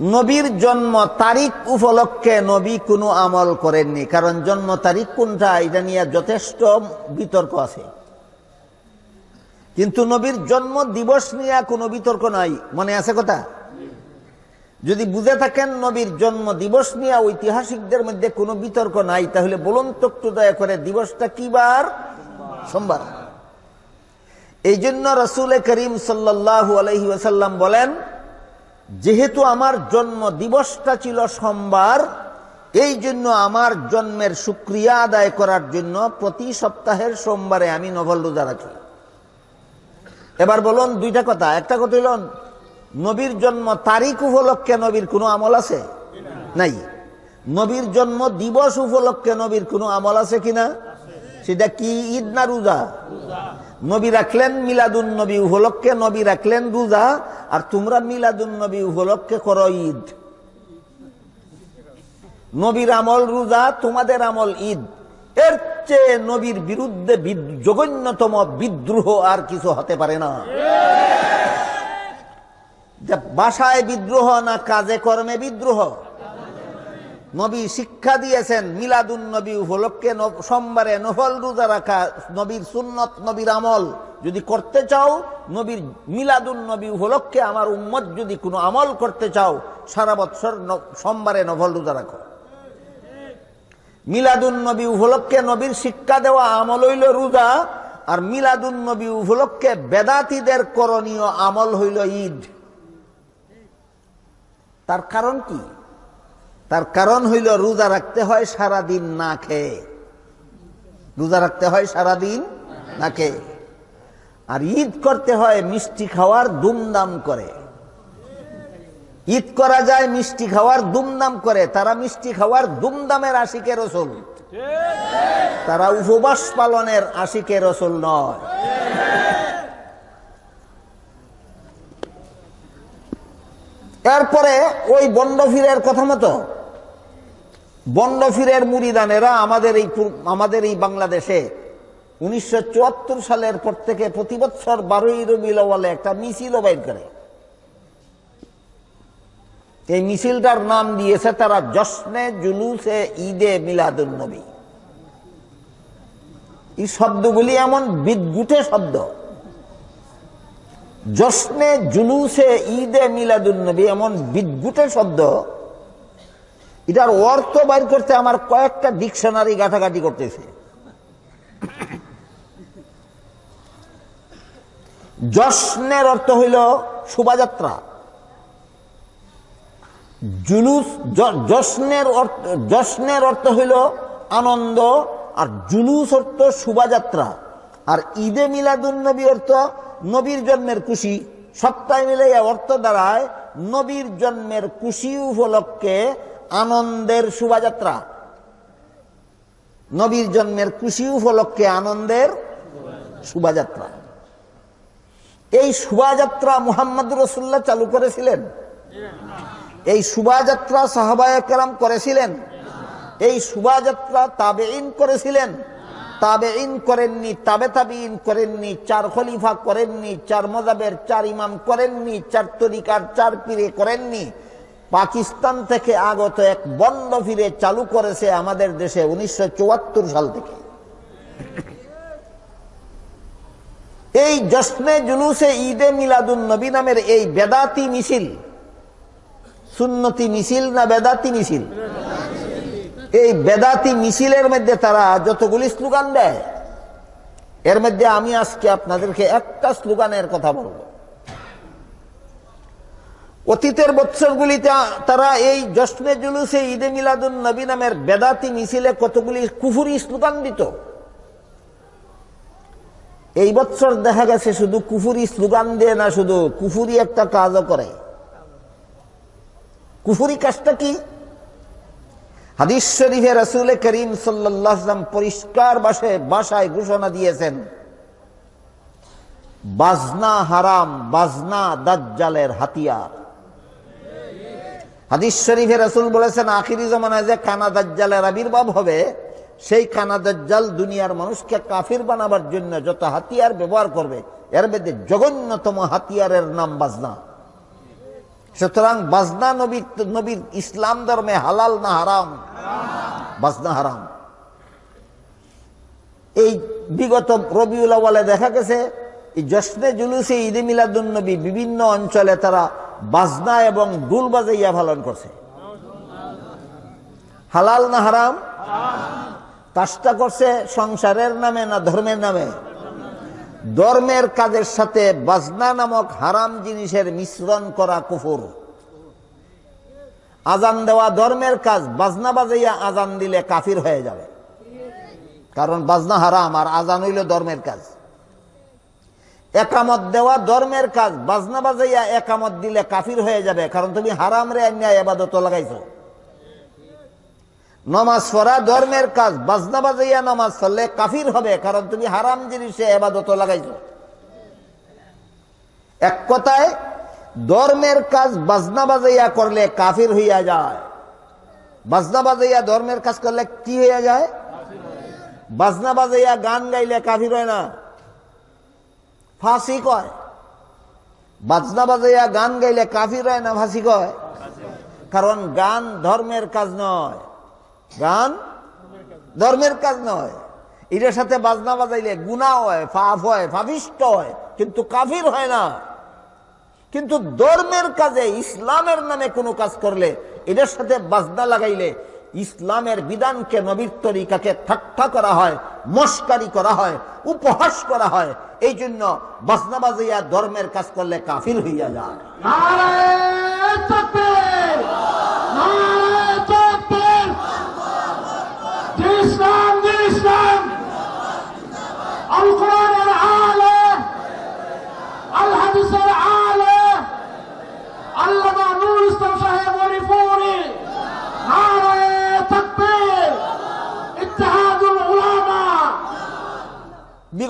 নবীর জন্ম তারিখ উপলক্ষে নবী কোনো আমল করেননি। কারণ জন্ম তারিখ কোনটা, এটা নিয়ে যথেষ্ট বিতর্ক আছে। কিন্তু নবীর জন্ম দিবস নিয়ে কোনো বিতর্ক নাই। মনে আছে কথা? যদি বুঝে থাকেন, নবীর জন্ম দিবস নিয়ে ঐতিহাসিকদের মধ্যে কোনো বিতর্ক নাই, তাহলে বলুন তো দয়া করে, দিবসটা কি বার? সোমবার। এই জন্য রসুল করিম সাল্লাহু আলহি ওসাল্লাম বলেন যেহেতু আমার জন্ম দিবসটা ছিল সোমবার, এই জন্য আমার জন্মের সুক্রিয়া আদায় করার জন্য প্রতি সপ্তাহের সোমবারে আমি নভল রোজা রাখি। এবার বলুন দুইটা কথা। একটা কথা হইল নবীর জন্ম তারিখ উপলক্ষে নবীর কোনো আমল আছে? নাই। নবীর জন্ম দিবস উপলক্ষে নবীর কোনো আমল আছে কিনা? সেটা কি ঈদ না রোজা? নবী রাখলেন মিলাদুন নবী উপলক্ষে, নবী রাখলেন রোজা, আর তোমরা মিলাদুন নবী উপলক্ষে করো ঈদ। নবীর আমল রোজা, তোমাদের আমল ঈদ। এর চেয়ে নবীর বিরুদ্ধে জঘন্যতম বিদ্রোহ আর কিছু হতে পারে না। যে বাসায় বিদ্রোহ না, কাজে কর্মে বিদ্রোহ। নবী শিক্ষা দিয়েছেন, মিলাদুন নবী উপলক্ষে সোমবারে নফল রোজা রাখা নবীর সুন্নত, নবীর আমল। যদি করতে চাও, নবীর মিলাদুন নবী উপলক্ষে আমার উম্মত যদি কোনো আমল করতে চাও, সারা বৎসর সোমবারে নফল রোজা রাখো। মিলাদুন নবী উপলক্ষে নবীর শিক্ষা দেওয়া আমল হইল রোজা, আর মিলাদুন নবী উপলক্ষে বেদাতিদের করণীয় আমল হইল ঈদ। তার কারণ কি? তার কারণ হইল রোজা রাখতে হয় সারা দিন না খেয়ে। রোজা রাখতে হয় সারা দিন না খেয়ে। আর ঈদ করতে হয় মিষ্টি খাওয়ার দুমদাম করে। ঈদ করা যায় মিষ্টি খাওয়ার দুমদাম করে। তারা মিষ্টি খাওয়ার দুমদামের আশিকে রসুল। তারা উপবাস পালনের আশিকে রসুল নয়। এরপরে ওই বন্ডফিরের কথা মতো বন্ডফিরের মুড়িদানেরা আমাদের এই আমাদের এই বাংলাদেশে উনিশশো চুয়াত্তর সালের পর থেকে প্রতি বছর বারোই রবি একটা মিছিল বাইর করে। এই মিছিলটার নাম দিয়েছে তারা জশ্নে জুলুসে ঈদে মিলাদুল নবী। এই শব্দগুলি এমন বিদ্যুটে শব্দ। জশ্নে জুলুসে ঈদে মিলাদুল নবী এমন বিদ্যুটে শব্দ। এটার অর্থ বাইর করতে আমার কয়েকটা ডিকশনারি গাঁটাগাটি করতেছে। জশ্নের অর্থ হইল শোভাযাত্রা। জুলুস জশ্নের অর্থ জশ্নের অর্থ হইল আনন্দ আর জুলুস অর্থ শোভাযাত্রা। আর ঈদে মিলাদুল নবী অর্থ নবীর জন্মের খুশি। সপ্তাহে মিলে অর্থ দ্বারায় নবীর জন্মের খুশি উপলক্ষে আনন্দের শোভাযাত্রা। নবীর জন্মের খুশি উপলক্ষে আনন্দের শোভাযাত্রা। এই শোভাযাত্রা মুহাম্মদ রসুল্লাহ চালু করেছিলেন। এই শোভাযাত্রা সাহাবায় কেরাম করেছিলেন। এই শোভাযাত্রা তাবে ইন করেছিলেন। তাবে ইন করেননি, তাবে তাবে ইন করেননি, চার খলিফা করেননি, চার মজাবের, চার ইমাম করেননি, চার তরিকার, চার পীরে করেননি। পাকিস্তান থেকে আগত এক বন্ড ফিরে চালু করেছে আমাদের দেশে উনিশশো চুয়াত্তর সাল থেকে। এই জশ্নে জুলুসে ঈদে মিলাদুল নবী নামের এই বেদাতি মিছিল, সুন্নতি মিছিল না বেদাতি মিছিল? এই বেদাতি মিছিলের মধ্যে তারা যতগুলি স্লোগান দেয়, এর মধ্যে আমি আজকে আপনাদেরকে একটা স্লোগানের কথা বলব। অতীতের বৎসরগুলিতে তারা এই জশ্নে জুলুসে ঈদে মিলাদুন নবী নামের বেদাতি মিছিলে কতগুলি কুফুরি স্লোগান দিত। এই বৎসর দেখা গেছে শুধু কুফুরি স্লোগান দিয়ে না, শুধু কুফুরি একটা কাজও করে। কুফুরি কাজটা কি? হাদিস শরীফে রসুল করিম সাল্লাম পরিষ্কার বাসায় বাসায় ঘোষণা দিয়েছেন, বাজনা হারাম, বাজনা দাজ্জালের হাতিয়ার। হাদিস শরীফে রসুল বলেছেন, আখিরি জমানায় যে কানা দাজ্জালের আবির্ভাব হবে, সেই কানা দাজ্জাল দুনিয়ার মানুষকে কাফির বানাবার জন্য যত হাতিয়ার ব্যবহার করবে, এর মধ্যে জঘন্যতম হাতিয়ারের নাম বাজনা। সুতরাং বাজনা নবীর নবীর ইসলাম ধর্মে হালাল না হারাম? বাজনা হারাম। এই বিগত রবিউল আওয়ালে দেখা গেছে, এই জশ্নে জুলুসে ঈদে মিলাদুন নবী বিভিন্ন অঞ্চলে তারা বাজনা এবং দুল বাজাইয়া পালন করছে। হালাল না হারাম? কাজটা করছে সংসারের নামে না ধর্মের নামে? ধর্মের কাজের সাথে বাজনা নামক হারাম জিনিসের মিশ্রণ করা কুফুর। আজান দেওয়া ধর্মের কাজ, বাজনা বাজাইয়া আজান দিলে কাফির হয়ে যাবে। কারণ বাজনা হারাম আর আজান হইল ধর্মের কাজ। একামত দেওয়া ধর্মের কাজ। বাজনা বাজাইয়া একামত দিলে কাফির হয়ে যাবে, কারণ তুমি হারাম রে অন্যায় আবাদত লাগাইছো। নমাজ পড়া ধর্মের কাজ, বাজনা বাজাইয়া নমাজ পড়লে কাফির হবে, কারণ তুমি হারাম জিনিসে আবাদত লাগাইছো। এক কথায়, ধর্মের কাজ বাজনা বাজাইয়া করলে কাফির হইয়া যায়। বাজনা বাজাইয়া ধর্মের কাজ করলে কি হইয়া যায়? বাজনা বাজাইয়া গান গাইলে কাফির হয় না। ফাঁসি কয়। বাজনা বাজাইয়া গান গাইলে কাফির হয় না ফাঁসি কয়? কারণ গান ধর্মের কাজ নয়। গান ধর্মের কাজ নয়। এটার সাথে বাজনা বাজাইলে গুণা হয় ফাফ হয় ফাফিষ্ট হয়, কিন্তু কাফির হয় না। কিন্তু ধর্মের কাজে ইসলামের নামে কোনো কাজ করলে, এটার সাথে বাজনা লাগাইলে ইসলামের বিধানকে নবীর তরিকাকে ঠাট্টা করা হয়। মস্কারি করা হয়, উপহাস করা হয় এই জন্য বাজনা ধর্মের কাজ করলে কাফির হইয়া যায় নারায়ে তাকবীর নারায়ে তাকবীর জি ইসলাম জি ইসলাম আল কোরআনের আলে আল হাদিসের আলে আল্লামা নূর ইসলাম সাহেব ওরিপুরি নারায়ে তাকবীর ইত্তেহাদুল উলামা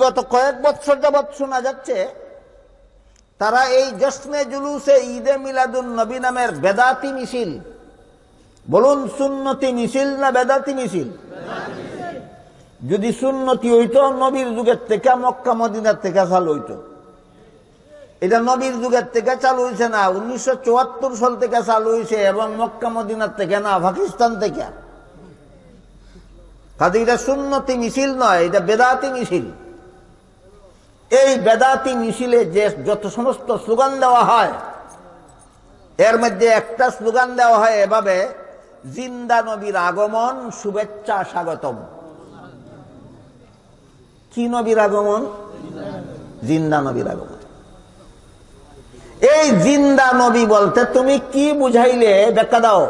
বিগত কয়েক বছর যাবৎ শোনা যাচ্ছে, তারা এই জশ্নে জুলুসে ঈদে মিলাদুন নবী নামের বেদাতি মিছিল। বলুন, সুন্নতি মিছিল না বেদাতি মিছিল? যদি সুন্নতি হইত, নবীর যুগের থেকে মক্কা, মদিনার থেকে চালু হইতো। এটা নবীর যুগের থেকে চালু হয়েছে না, উনিশশো চুয়াত্তর সাল থেকে চালু হয়েছে এবং মক্কা, মদিনার থেকে না, পাকিস্তান থেকে। কাজে এটা সুন্নতি মিছিল নয়, এটা বেদাতি মিছিল। এই বেদাতি মিছিলে যে যত সমস্ত স্লোগান দেওয়া হয়, এর মধ্যে একটা স্লোগান দেওয়া হয় এভাবে, জিন্দা নবীর আগমন, শুভেচ্ছা স্বাগতম। কি নবীর আগমন? জিন্দা নবীর আগমন। এই জিন্দা নবী বলতে তুমি কি বুঝাইলে? ব্যাখ্যা দাও।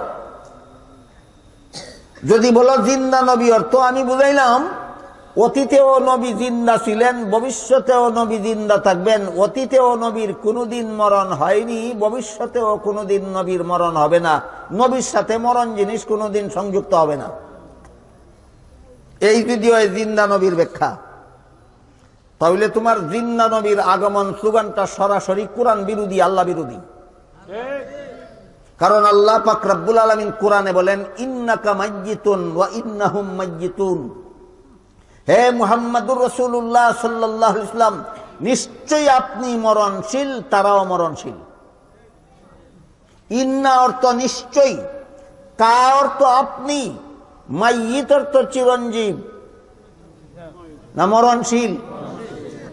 যদি বলো জিন্দা নবী অর্থ আমি বুঝাইলাম অতীতেও নবী জিন্দা ছিলেন, ভবিষ্যতেও নবী জিন্দা থাকবেন। অতীতেও নবীর কোনোদিন মরণ হয়নি, ভবিষ্যতেও কোনোদিন নবীর মরণ হবে না। নবীর সাথে মরণ জিনিস কোনোদিন সংযুক্ত হবে না। এই যদি জিন্দা নবীর ব্যাখ্যা। তাহলে তোমার জিন্দা নবীর আগমন স্লোগানটা সরাসরি কোরআন বিরোধী, আল্লাহ বিরোধী। কারণ আল্লাহ পাক রব্বুল আলমিন কোরআনে বলেন, ইন্নাকা মাজ্জিতুন ওয়া ইন্নাহুম মাজ্জিতুন হে মুহাম্মাদুর রসুল্লাহ সাল্লাহ ইসলাম নিশ্চয়ই আপনি মরণশীল, তারাও মরণশীল। ইন্না অর্থ নিশ্চয়ই কা অর্থ আপনি মাইয়িত অর্থ চিরঞ্জীব। না মরণশীল?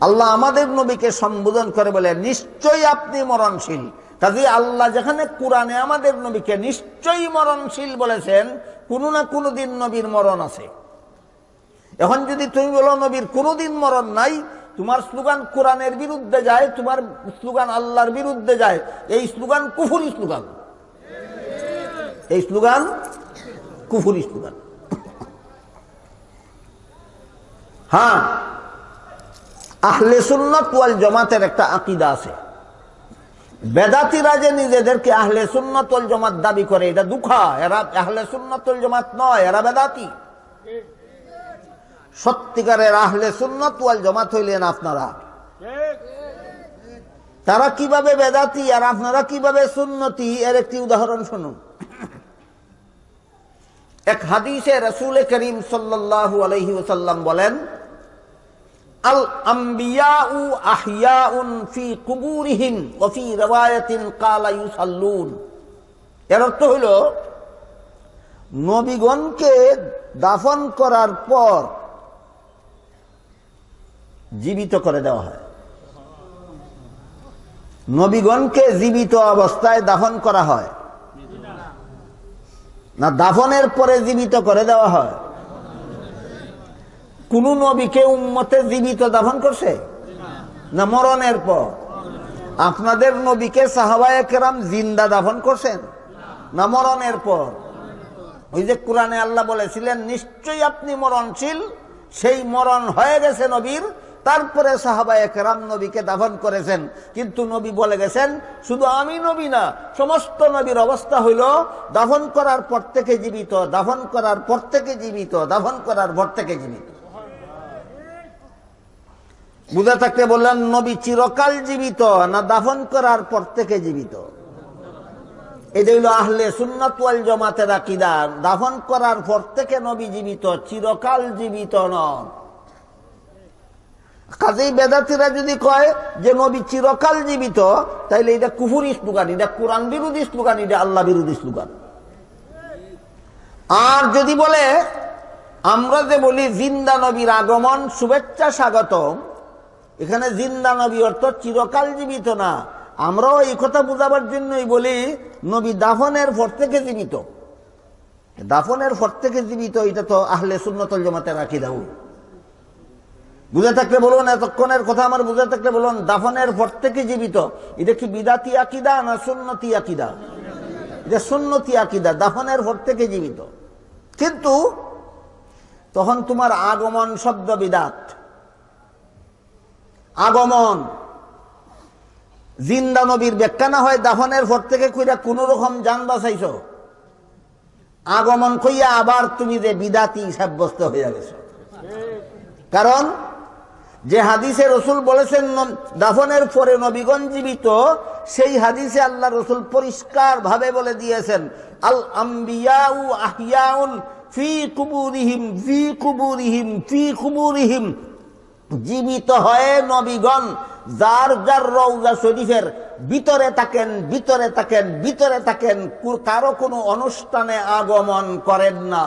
আল্লাহ আমাদের নবীকে সম্বোধন করে বলে, নিশ্চয়ই আপনি মরণশীল। কাজে আল্লাহ যেখানে কোরআনে আমাদের নবীকে নিশ্চয়ই মরণশীল বলেছেন, কোনো না কোনো দিন নবীর মরণ আছে। এখন যদি তুমি বলো, নবীর কোনোদিন মরণ নাই, তোমার স্লোগান কোরআনের বিরুদ্ধে যায়, তোমার স্লোগান আল্লাহর বিরুদ্ধে যায়, এই স্লোগান কুফুরি স্লোগান। এই স্লোগান কুফুরি স্লোগান। হ্যাঁ আহলে সুন্নত ওয়াল জমাতের একটা আকিদা আছে। বেদাতিরা যে নিজেদেরকে আহলে সুন্নত জমাত দাবি করে, এটা দুঃখা। এরা আহলে সুন্নত জমাত নয়, এরা বেদাতি। সত্যিকারের আহলে সুন্নত ওয়াল জমাত হইলেন আপনারা। তারা কীভাবে বেদাতি আর আপনারা কীভাবে সুন্নতি, এর একটি উদাহরণ শুনুন। এক হাদিসে রসুল করিম ওসাল্লাম বলেন, আল ফি এর অর্থ হইল, নবীগণকে দাফন করার পর জীবিত করে দেওয়া হয়। নবীগণকে জীবিত অবস্থায় দাফন করা হয়। না, দাফনের পরে জীবিত করে দেওয়া হয়। কোন নবীকে উম্মতে জীবিত দাফন করছে? না, মরণের পর। আপনাদের নবীকে সাহাবায়ে কেরাম জিন্দা দাফন করছেন? না, মরণের পর। ওই যে কোরআনে আল্লাহ বলেছিলেন, নিশ্চয়ই আপনি মরণশীল, সেই মরণ হয়ে গেছে নবীর তারপরে সাহাবায়ে কেরাম নবীকে দাফন করেছেন। কিন্তু নবী বলে গেছেন, শুধু আমি নবী না, সমস্ত নবীর অবস্থা হইল, দাফন করার পর থেকে জীবিত, দাফন করার পর থেকে জীবিত, দাফন করার পর থেকে জীবিত। বুঝে থাকতে বললেন, নবী চিরকাল জীবিত না দাফন করার পর থেকে জীবিত? এটা হইল আহলে সুন্নাত ওয়াল জমাতের আকিদা, দাফন করার পর থেকে নবী জীবিত, চিরকাল জীবিত নন। কাজেই বেদাতিরা যদি কয় যে নবী চিরকাল জীবিত, তাইলে এটা কুফুরি স্লোগান এটা কোরআন বিরোধী স্লোগান এটা আল্লাহ বিরোধী স্লোগান আর যদি বলে, আমরা যে বলি জিন্দা নবীর আগমন, শুভেচ্ছা স্বাগতম, এখানে জিন্দা নবী অর্থ চিরকাল জীবিত না। আমরাও এই কথা বোঝাবার জন্যই বলি, নবী দাফনের পর থেকে জীবিত। দাফনের পর থেকে জীবিত, এটা তো আহলে সুন্নতল জমাতে রাখি দাও বুঝে থাকলে বলুন, এতক্ষণের কথা আমার বুঝে থাকলে বলুন, দাফনের পর থেকে জীবিত। এটা কি বিদাতি আকিদা না সুন্নতি আকিদা? এটা সুন্নতি আকিদা, দাফনের পর থেকে জীবিত। কিন্তু তখন তোমার আগমন শব্দ বিদাত। আগমন। জিন্দা নবীর ব্যাখ্যা না হয় দাফনের পর থেকে কইরা কোন রকম যান বাঁচাইছ। আগমন কইয়া আবার তুমি যে বিদাতি সাব্যস্ত হইয়া গেছ। কারণ যে হাদিসে রসুল বলেছেন দাফনের পরে নবীগণ জীবিত, সেই হাদিসে আল্লাহ রসুল পরিষ্কার ভাবে বলে দিয়েছেন, আল আম্বিয়াউ আহিয়াউন ফি কুবুরিহিম ফি কুবুরিহিম ফি কুবুরিহিম। জীবিত হয়ে নবীগণ, যার যার রৌজা শরীফের ভিতরে থাকেন ভিতরে থাকেন ভিতরে থাকেন, কারও কোনো অনুষ্ঠানে আগমন করেন না।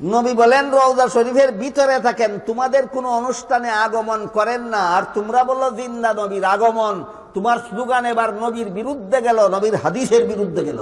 নবী বলেন রৌজা শরীফের ভিতরে থাকেন, তোমাদের কোনো অনুষ্ঠানে আগমন করেন না। আর তোমরা বলল জিন্দা নবীর আগমন। তোমার স্লোগান এবার নবীর বিরুদ্ধে গেল, নবীর হাদিসের বিরুদ্ধে গেল।